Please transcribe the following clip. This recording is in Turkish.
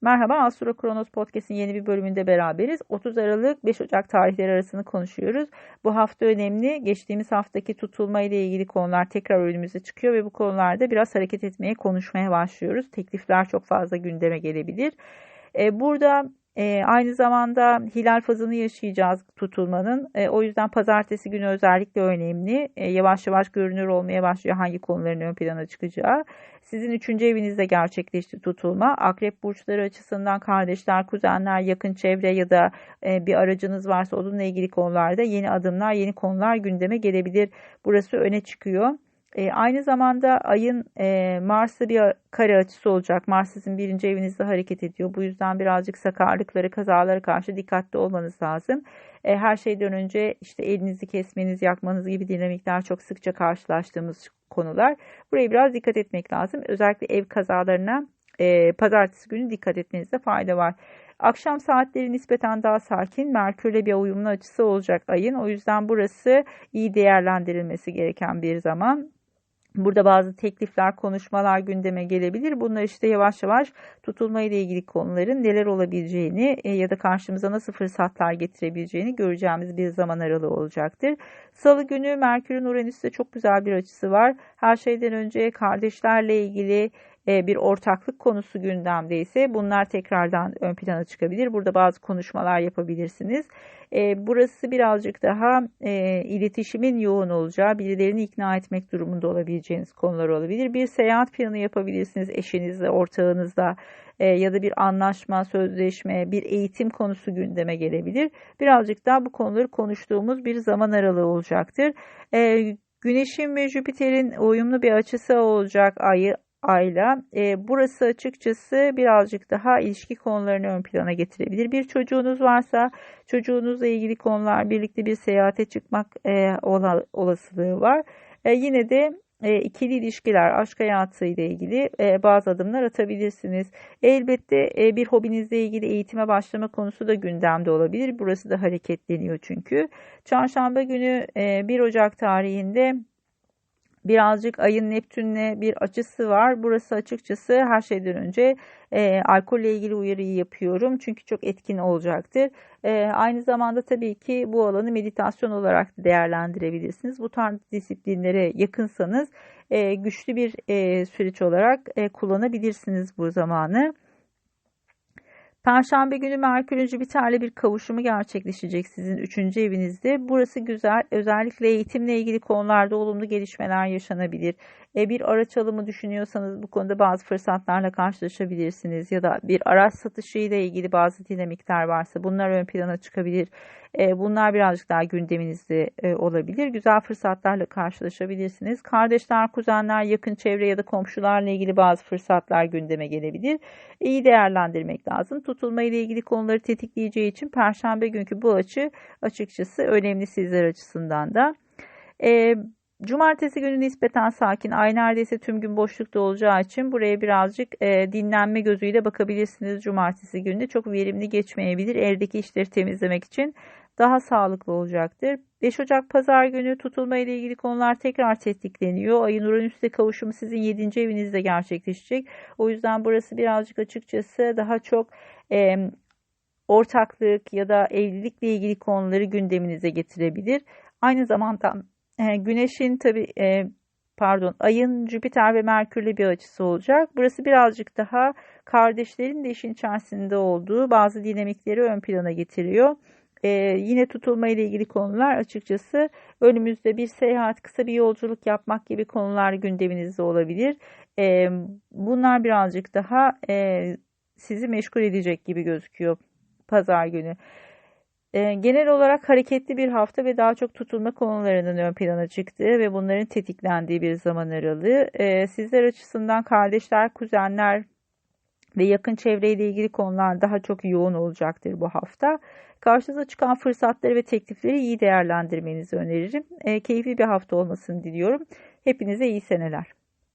Merhaba Astro Kronos Podcast'in yeni bir bölümünde beraberiz. 30 Aralık 5 Ocak tarihleri arasını konuşuyoruz. Bu hafta önemli. Geçtiğimiz haftaki tutulma ile ilgili konular tekrar önümüze çıkıyor ve bu konularda biraz hareket etmeye, konuşmaya başlıyoruz. Teklifler çok fazla gündeme gelebilir. Ee, burada e, aynı zamanda hilal fazını yaşayacağız tutulmanın. E, o yüzden pazartesi günü özellikle önemli. E, yavaş yavaş görünür olmaya başlıyor hangi konuların ön plana çıkacağı. Sizin üçüncü evinizde gerçekleşti tutulma. Akrep burçları açısından kardeşler, kuzenler, yakın çevre ya da e, bir aracınız varsa onunla ilgili konularda yeni adımlar, yeni konular gündeme gelebilir. Burası öne çıkıyor. E, aynı zamanda ayın e, Mars'ta bir kare açısı olacak. Mars sizin birinci evinizde hareket ediyor. Bu yüzden birazcık sakarlıkları, kazalara karşı dikkatli olmanız lazım. E, her şeyden önce işte elinizi kesmeniz, yakmanız gibi dinamikler çok sıkça karşılaştığımız konular. Buraya biraz dikkat etmek lazım. Özellikle ev kazalarına e, pazartesi günü dikkat etmenizde fayda var. Akşam saatleri nispeten daha sakin. Merkürle bir uyumlu açısı olacak ayın. O yüzden burası iyi değerlendirilmesi gereken bir zaman. Burada bazı teklifler, konuşmalar gündeme gelebilir. Bunlar işte yavaş yavaş tutulma ile ilgili konuların neler olabileceğini e, ya da karşımıza nasıl fırsatlar getirebileceğini göreceğimiz bir zaman aralığı olacaktır. Salı günü Merkür'ün Uranüs'te çok güzel bir açısı var. Her şeyden önce kardeşlerle ilgili bir ortaklık konusu gündemdeyse bunlar tekrardan ön plana çıkabilir. Burada bazı konuşmalar yapabilirsiniz. E, burası birazcık daha e, iletişimin yoğun olacağı, birilerini ikna etmek durumunda olabileceğiniz konular olabilir. Bir seyahat planı yapabilirsiniz eşinizle, ortağınızla ya da bir anlaşma, sözleşme, bir eğitim konusu gündeme gelebilir. Birazcık daha bu konuları konuştuğumuz bir zaman aralığı olacaktır. Güneşin ve Jüpiter'in uyumlu bir açısı olacak ayı ayla. E, burası açıkçası birazcık daha ilişki konularını ön plana getirebilir. Bir çocuğunuz varsa çocuğunuzla ilgili konular birlikte bir seyahate çıkmak e, olasılığı var. E, yine de e, ikili ilişkiler, aşk hayatı ile ilgili e, bazı adımlar atabilirsiniz. Elbette e, bir hobinizle ilgili eğitime başlama konusu da gündemde olabilir. Burası da hareketleniyor çünkü. Çarşamba günü e, 1 Ocak tarihinde birazcık ayın Neptün'le bir açısı var. Burası açıkçası her şeyden önce e, alkolle ilgili uyarıyı yapıyorum. Çünkü çok etkin olacaktır. E, aynı zamanda tabii ki bu alanı meditasyon olarak değerlendirebilirsiniz. Bu tarz disiplinlere yakınsanız e, güçlü bir e, süreç olarak e, kullanabilirsiniz bu zamanı. Perşembe günü Merkür'ün Jüpiter'le bir kavuşumu gerçekleşecek sizin 3. evinizde. Burası güzel. Özellikle eğitimle ilgili konularda olumlu gelişmeler yaşanabilir. E, bir araç alımı düşünüyorsanız bu konuda bazı fırsatlarla karşılaşabilirsiniz. Ya da bir araç satışı ile ilgili bazı dinamikler varsa bunlar ön plana çıkabilir. E, bunlar birazcık daha gündeminizde e, olabilir. Güzel fırsatlarla karşılaşabilirsiniz. Kardeşler, kuzenler, yakın çevre ya da komşularla ilgili bazı fırsatlar gündeme gelebilir. İyi değerlendirmek lazım. Tutulma ile ilgili konuları tetikleyeceği için Perşembe günkü bu açı açıkçası önemli sizler açısından da. Cumartesi günü nispeten sakin. Ay neredeyse tüm gün boşlukta olacağı için buraya birazcık e, dinlenme gözüyle bakabilirsiniz cumartesi günü. Çok verimli geçmeyebilir. Evdeki işleri temizlemek için daha sağlıklı olacaktır. 5 Ocak pazar günü tutulma ile ilgili konular tekrar tetikleniyor. Ayın Uranüs'te kavuşumu sizin 7. evinizde gerçekleşecek. O yüzden burası birazcık açıkçası daha çok e, ortaklık ya da evlilikle ilgili konuları gündeminize getirebilir. Aynı zamanda e, güneşin tabi e, pardon ayın Jüpiter ve Merkürle bir açısı olacak. Burası birazcık daha kardeşlerin de işin içerisinde olduğu bazı dinamikleri ön plana getiriyor. Ee, yine tutulma ile ilgili konular açıkçası önümüzde bir seyahat, kısa bir yolculuk yapmak gibi konular gündeminizde olabilir. Ee, bunlar birazcık daha e, sizi meşgul edecek gibi gözüküyor pazar günü. Ee, genel olarak hareketli bir hafta ve daha çok tutulma konularının ön plana çıktığı ve bunların tetiklendiği bir zaman aralığı. Ee, sizler açısından kardeşler, kuzenler ve yakın çevreyle ilgili konular daha çok yoğun olacaktır bu hafta. Karşınıza çıkan fırsatları ve teklifleri iyi değerlendirmenizi öneririm. Ee, keyifli bir hafta olmasını diliyorum. Hepinize iyi seneler.